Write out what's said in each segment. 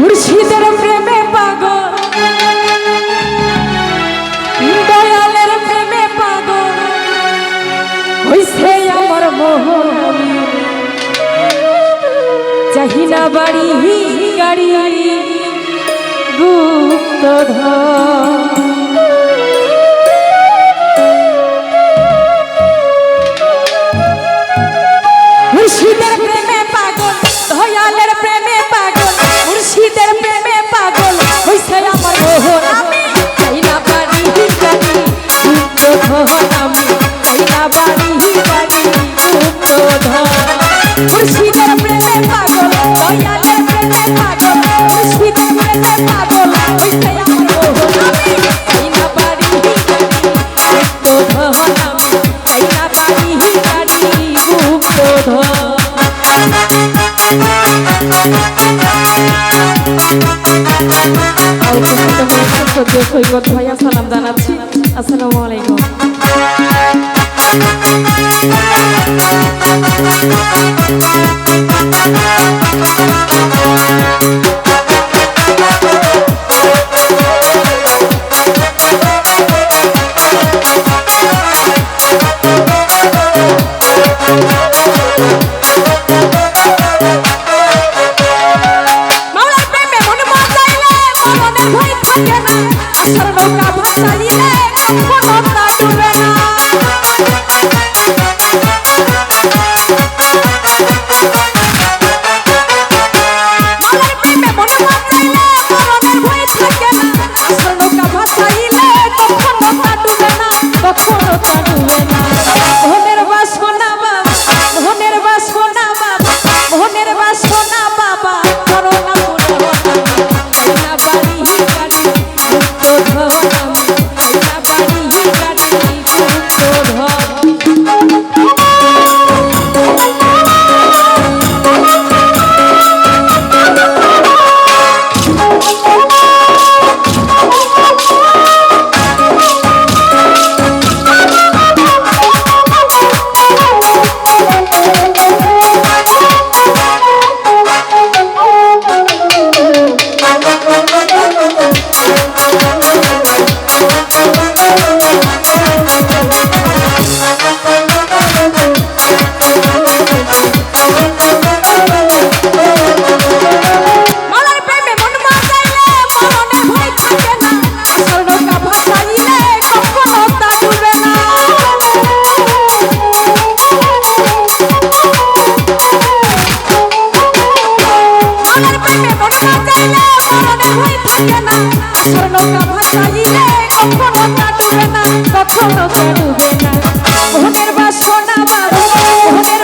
মুর্শিদের প্রেমে পাগল। দয়ালের প্রেমে পাগল। হইছে আমার মোহ চাহিনা বাড়ি গাড়ি গুপ্তধর সৈকত ভাইয়া সালাম জানাচ্ছি আসসালামু আলাইকুম ভাষা দিয়ে রাখো কাটবে না। শোনো কাঁথা চাইলে কখনো কাটবে না না। মনের বাসনা মারো মনের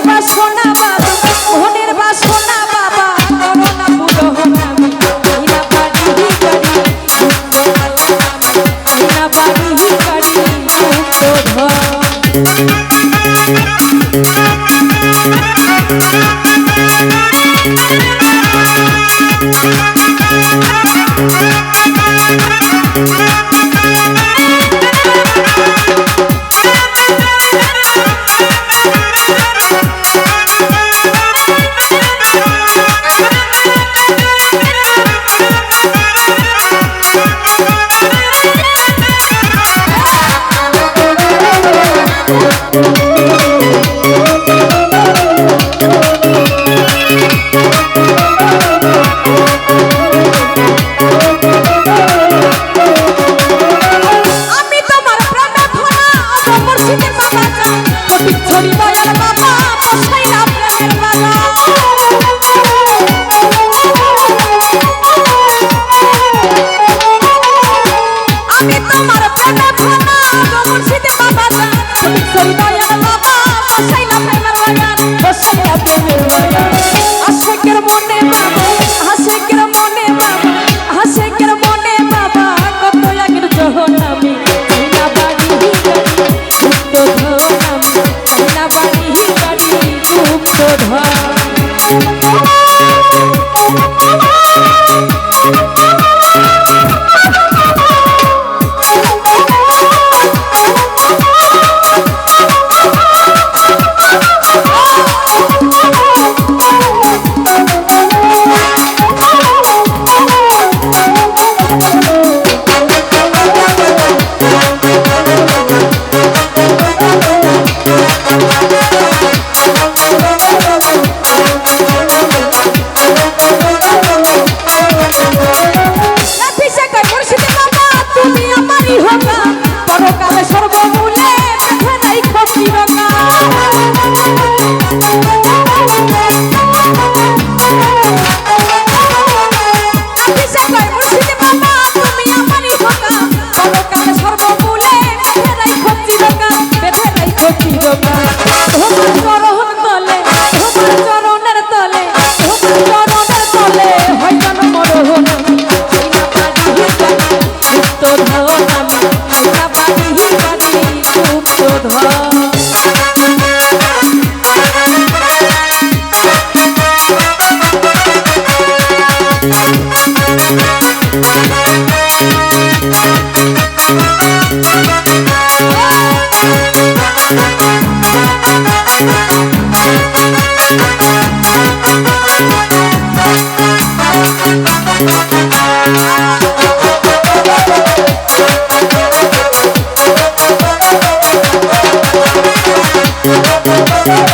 গুপ্ত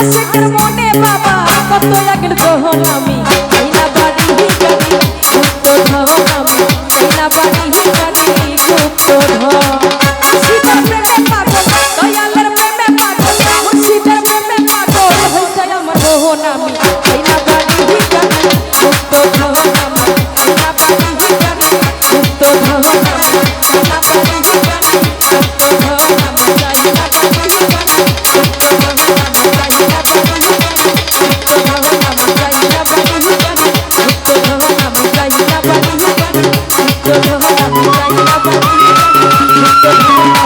আশেকের মনে বাবা কত আগের দহন Thank you.